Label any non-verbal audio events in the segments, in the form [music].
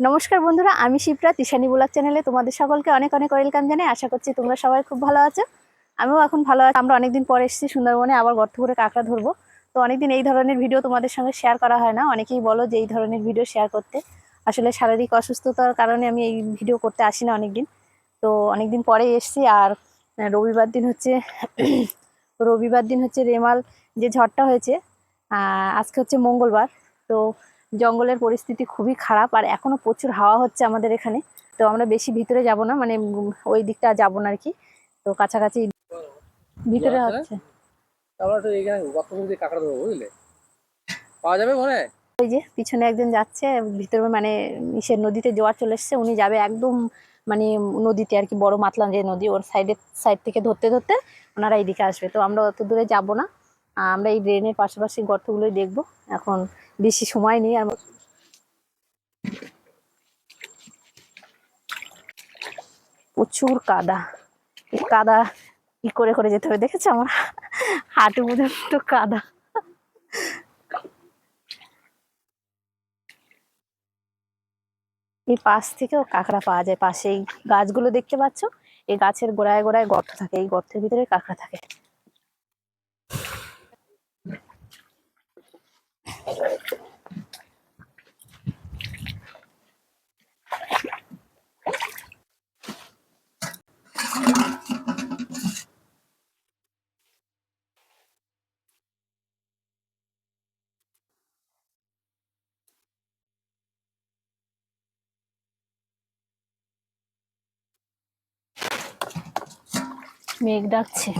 নমস্কার বন্ধুরা, আমি শিপ্রা, তিশানি ব্লগ চ্যানেলে তোমাদের সকলকে অনেক অনেক ওয়েলকাম জানাই। আশা করছি তোমরা সবাই খুব ভালো আছো। আমিও এখন ভালো আছি। আমরা অনেকদিন পরে এসেছি সুন্দরবনে, আবার গর্ত করে কাঁকড়া ধরবো। তো অনেকদিন এই ধরনের ভিডিও তোমাদের সঙ্গে শেয়ার করা হয় না। অনেকেই বলো যে এই ধরনের ভিডিও শেয়ার করতে। আসলে শারীরিক অসুস্থতার কারণে আমি এই ভিডিও করতে আসি না অনেকদিন। তো অনেকদিন পরে এসেছি আর রবিবার দিন হচ্ছে, [clears throat] রবিবার দিন হচ্ছে রেমাল যে ঝড়টা হয়েছে আজকে হচ্ছে মঙ্গলবার। তো জঙ্গলের পরিস্থিতি খুবই খারাপ আর এখনও প্রচুর হাওয়া হচ্ছে আমাদের এখানে। তো আমরা বেশি ভিতরে যাব না মানে ওই দিকটা যাব না আর কি তো কাছাকাছি ভিতরে? হচ্ছে। পাওয়া যাবে মনে? ওই যে পিছনে একজন যাচ্ছে ভিতরে মানে ইসের নদীতে জোয়ার চলে এসছে উনি যাবে একদম মানে নদীতে আর কি বড় মাতলাম যে নদী ওর সাইডের সাইড থেকে ধরতে ধরতে ওনারা এইদিকে আসবে। তো আমরা অত দূরে যাব না। আমরা এই ড্রেনের পাশাপাশি গর্তগুলোই দেখব। এখন বেশি সময় নেই আর প্রচুর কাদা। কাদা কি করে করে যেতে হবে দেখেছ আমার হাঁটু পর্যন্ত কাদা। এই পাশ থেকেও কাঁকড়া পাওয়া যায়। পাশে এই গাছগুলো দেখতে পাচ্ছ? এই গাছের গোড়ায় গোড়ায় গর্ত থাকে। এই গর্তের ভিতরে কাঁকড়া থাকে। মেঘ ডাকছে।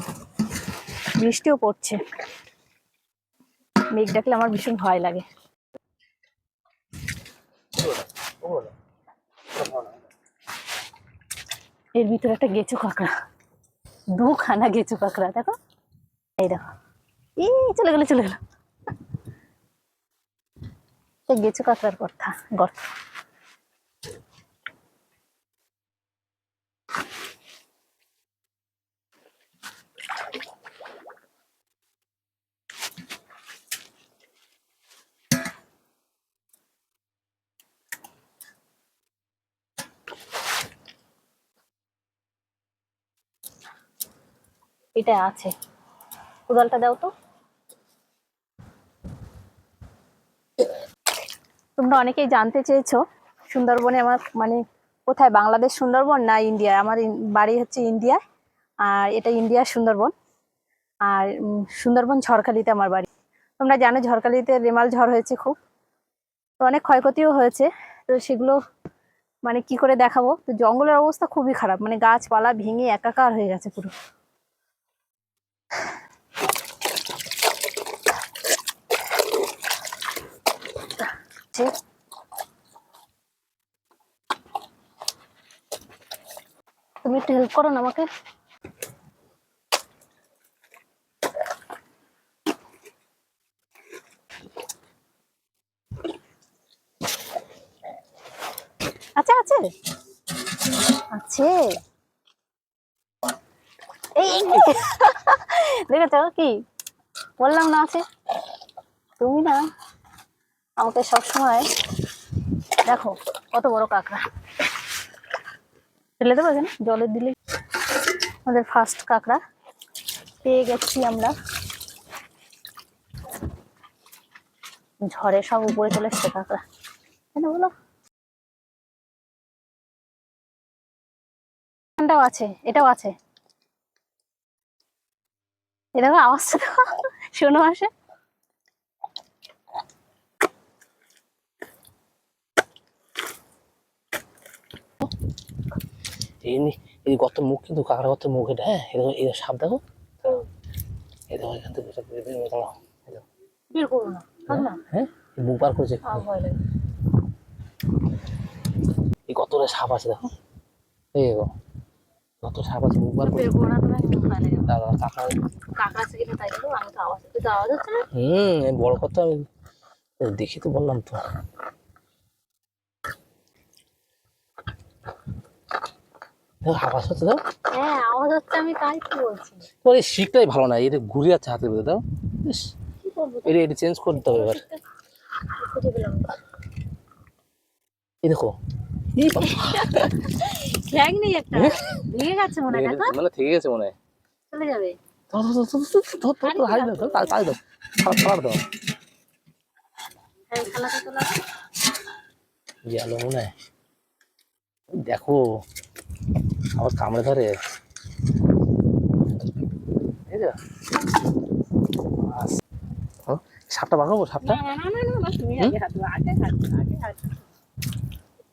বৃষ্টিও পড়ছে। মেঘ ডাকলে আমার ভীষণ ভয় লাগে। এর ভিতরে একটা গেঁচো কাঁকড়া। দুখানা গেঁচো কাঁকড়া, দেখো? এই দেখো। এই চলে গেল চলে গেল। গেঁচো কাঁকড়ার কথা, গর্ত। এটা আছে। কোদালটা দাও তো। তোমরা অনেকেই জানতে চেয়েছো সুন্দরবনে আমার মানে কোথায় বাংলাদেশ সুন্দরবন না ইন্ডিয়া? আমার বাড়ি হচ্ছে ইন্ডিয়া, আর এটা ইন্ডিয়ার সুন্দরবন। আর সুন্দরবন ঝড়খালিতে আমার বাড়ি। তোমরা জানো ঝড়খালিতে রেমাল ঝড় হয়েছে খুব। তো অনেক ক্ষয়ক্ষতিও হয়েছে। তো সেগুলো মানে কি করে দেখাবো? তো জঙ্গলের অবস্থা খুবই খারাপ। মানে গাছপালা ভেঙে একাকার হয়ে গেছে পুরো। তুমি একটু হেল্প করো না আমাকে। আছে আছে। আছে। এই। দেখেছ কি? বললাম না আছে তুমি না আমাকে সবসময় দেখো, কত বড় কাঁকড়া। ফেলে দেবো এখানে? দিলে আমাদের ফার্স্ট কাঁকড়া। পেয়ে গেছি আমরা। ঝড়ে সব উপরে চলে এসছে কাঁকড়া। কেন বলো? এখানটাও আছে, এটাও আছে। এ দেখো আওয়াজটা দেখো শোনো আসে এই গর্ত মুখ কিন্তু কাঁকড়া গর্ত মুখ এটা হ্যাঁ? এই সাপ দেখো। এখান থেকে বেরো- করো না হ্যাঁ? মুখ বার করেছে লাগে। এই কতটা সাপ আছে দেখো। এই দেখো কত সাপ আছে করে। দাদা কিনা তাই তো আমি তো আওয়াজ তুই তো আওয়াজ হচ্ছে না? হুম বড় কথা আমি দেখি তো বললাম তো। আওয়াজ হচ্ছে দাও। হ্যাঁ আওয়াজ হচ্ছে আমি তাই তো বলছি। তোর এই শিকটাই ভালো না এটা ঘুরে যাচ্ছে হাতের ভিতরে দাও। এটা এটা চেঞ্জ করতে হবে এবার। এই দেখো এই নেই একটা ভেঙে গেছে মনে হয় দেখো মানে থেকে গেছে মনে হয় চলে যাবে গেল মনে আবার কামড়ে ধরে সাপটা বাঁকাবো সাপটা না না না তুমি আগে হাঁটো আগে হাঁটো আগে হাঁটো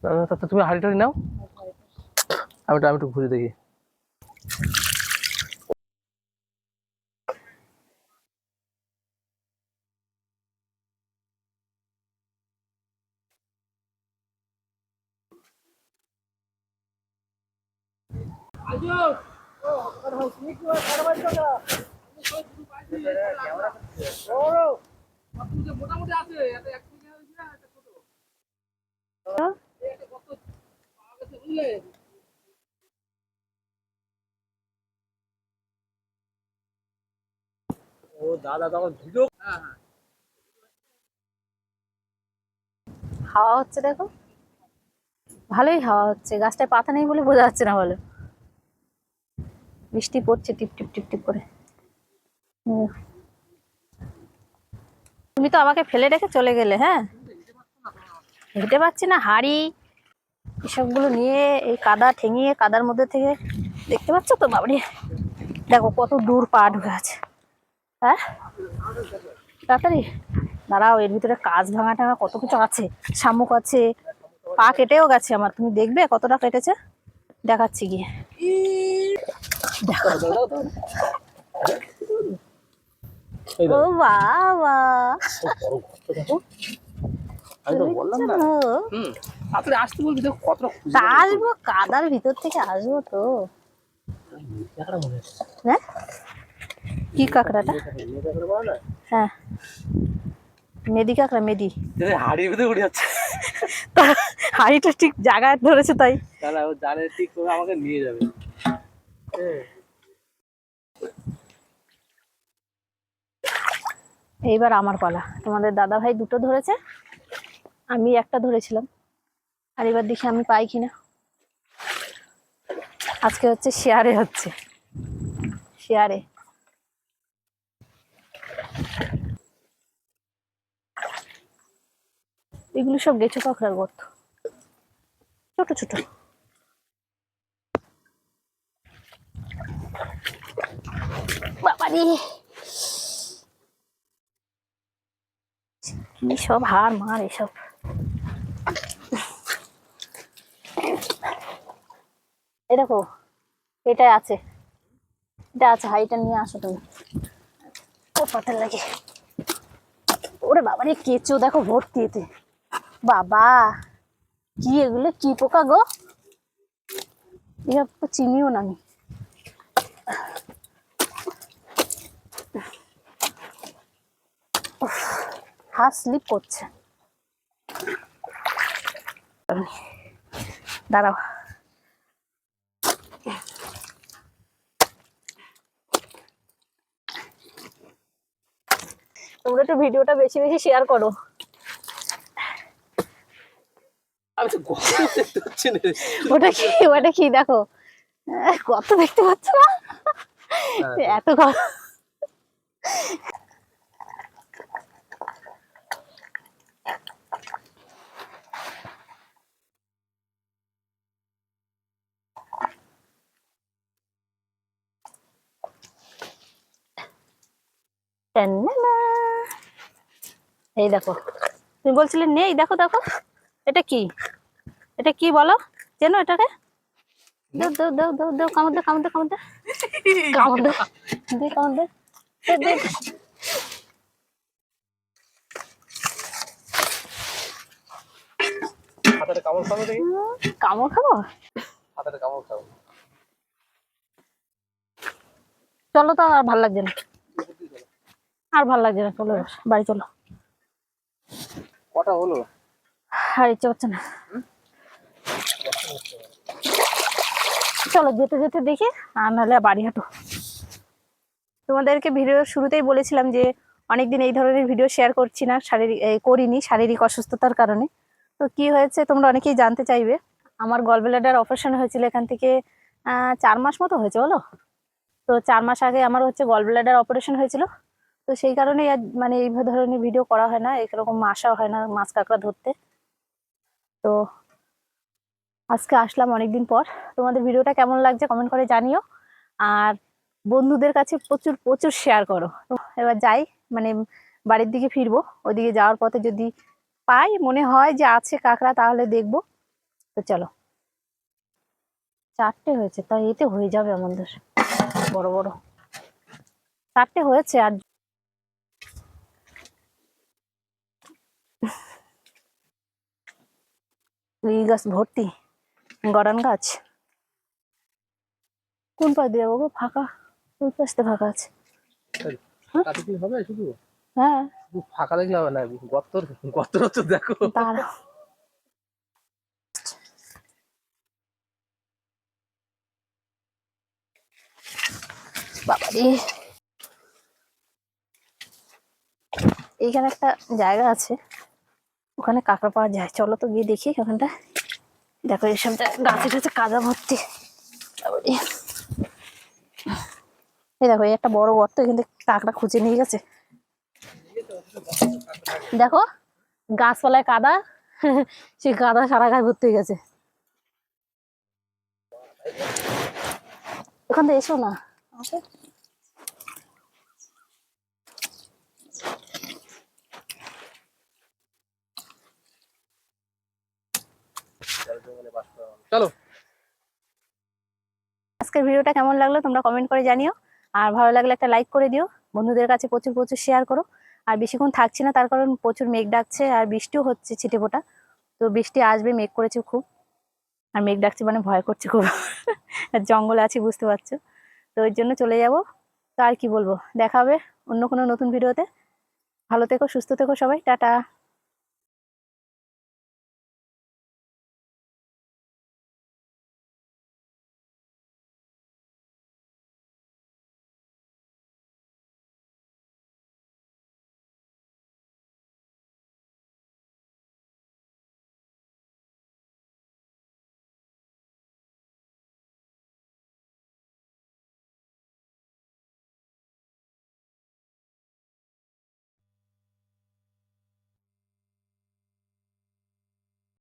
তা- তা- তা তুমি হাড়ি টাড়ি নাও। আমি আমি একটু ঘুরে দেখি। ও দাদা তখন ভিডিও হাওয়া হচ্ছে দেখো। ভালোই হাওয়া হচ্ছে। গাছটায় পাতা নেই বলে বোঝা যাচ্ছে না বলো বৃষ্টি পড়ছে টিপ টিপ টিপ টিপ করে। হুম। তুমি তো আমাকে ফেলে রেখে চলে গেলে হ্যাঁ? হেঁটে পাচ্ছি না হাড়ি এসবগুলো নিয়ে এই কাদা ঠেঙিয়ে কাদার মধ্যে থেকে দেখতে পাচ্ছ তো বাবরি? দেখো কত দূর পা ঢুকে আছে। হ্যাঁ? তাড়াতাড়ি। দাঁড়াও এর ভিতরে কাজ ভাঙা টাঙা কত কিছু আছে শামুক আছে পা কেটেও গেছে আমার। তুমি দেখবে কতটা কেটেছে? দেখাচ্ছি গিয়ে। দেখো। ও বাবা বললাম না। তাড়াতাড়ি আসতে বলবি দেখো কতটা খুঁজে তা আসব কাদার ভিতর থেকে আসব তো। হ্যাঁ? কি কাঁকড়াটা? হ্যাঁ। মেদি কাঁকড়া মেদি। হাড়ির ভিতরে উঠে যাচ্ছে। তা হাড়িটা ঠিক জায়গায় ধরেছে তাই। তাহলে ও জানে ঠিক করে আমাকে নিয়ে যাবে। এইবার আমার পালা। তোমাদের দাদা ভাই দুটো ধরেছে আমি একটা ধরেছিলাম। আর এবার দেখি আমি পাই কিনা। আজকে হচ্ছে শেয়ারে হচ্ছে। শেয়ারে। এগুলো সব গেছো কাঁকড়ার গর্ত। ছোট ছোট। সব হার মার এসব। এ দেখো, এটা আছে। এটা আছে হাইটা নিয়ে আসো তুমি। ও পাতার লাগে। ওরে বাবা রে, কেঁচো দেখো ভর্তি এতে। বাবা, কি এগুলো, কি পোকা গো? এসব তো চিনিও না আমি। হাত স্লিপ করছে। দাঁড়াও। তোমরা একটু ভিডিওটা বেশি বেশি শেয়ার করো। আমি তো গর্ত দেখতে পাচ্ছি না। ওটা কি ওটা কি দেখো? কত দেখতে পাচ্ছ না? এত ক- টান্নানা। এই দেখো। তুমি বলছিলে নেই দেখো দেখো। এটা কি? এটা কি বলো? চেনো এটাকে? কামড় দে কামড় দে কামড় দে কামড় দে দে কামড় দে দে, দে কামড় খাব কামড় খাব? হাতারে কামড় খাব। চলো তো আর ভালো লাগছে না। আর ভালো লাগছে না চলো বাড়ি চলো। কটা হলো? আর ইচ্ছে করছে না। চলো যেতে যেতে দেখি, আর নাহলে বাড়ি হাঁটো। তোমাদেরকে ভিডিও শুরুতেই বলেছিলাম যে অনেকদিন এই ধরনের ভিডিও শেয়ার করছি না, শারীরিক করিনি শারীরিক অসুস্থতার কারণে। তো কি হয়েছে তোমরা অনেকেই জানতে চাইবে। আমার গলব্লাডার অপারেশন হয়েছিল এখান থেকে চার মাস মতো হয়েছে বলো? তো চার মাস আগে আমার হচ্ছে গলব্লাডার অপারেশন হয়েছিল। তো সেই কারণেই আর মানে এই ধরনের ভিডিও করা হয় না, এরকম আসা হয় না মাছ কাঁকড়া ধরতে। তো আজকে আসলাম অনেকদিন পর। তোমাদের ভিডিওটা কেমন লাগছে কমেন্ট করে জানিও। আর বন্ধুদের কাছে প্রচুর প্রচুর শেয়ার করো। এবার যাই মানে বাড়ির দিকে ফিরবো, ওইদিকে যাওয়ার পথে যদি পাই, মনে হয় যে আছে কাঁকড়া, তাহলে দেখব। তো চলো। চারটে হয়েছে তাই এতে হয়ে যাবে আমাদের। বড় বড়। চারটে হয়েছে আর এই গাছ ভর্তি গড়ান গাছ। কোন পাশ দিয়ে যাব ফাঁকা ওই পাশটা ফাঁকা আছে। হবে শুধু? হ্যাঁ। শুধু ফাঁকা দেখলে হবে না হচ্ছে দেখো। বাবারে। এইখানে একটা জায়গা আছে। ওখানে কাঁকড়া পাওয়া যায়। চলো তো গিয়ে দেখি ওখানটা। দেখো এসব গাছে গাছে কাদা ভর্তি। এই দেখো একটা বড় গর্ত, এখান থেকে কাঁকড়া খুঁজে নিয়ে গেছে। দেখো, গাছপালায় কাদা, সেই কাদা সারা গায়ে ভর্তি হয়ে গেছে। ওখান থেকে এসো না। চলো। আজকের ভিডিওটা কেমন লাগল তোমরা কমেন্ট করে জানিও। আর ভালো লাগলে একটা লাইক করে দিও। বন্ধুদের কাছে প্রচুর প্রচুর শেয়ার করো। আর বেশিক্ষণ থাকছি না, তার কারণ প্রচুর মেঘ ডাকছে আর বৃষ্টিও হচ্ছে ছিটে ফোটা তো বৃষ্টি আসবে, মেঘ করেছে খুব। আর মেঘ ডাকছে মানে ভয় করছে খুব। আর জঙ্গল আছে, বুঝতে পারছ। তো ওই জন্য চলে যাব। তো আর কি বলব? দেখা হবে অন্য কোনো নতুন ভিডিওতে। ভালো থেকো, সুস্থ থেকো সবাই। টাটা।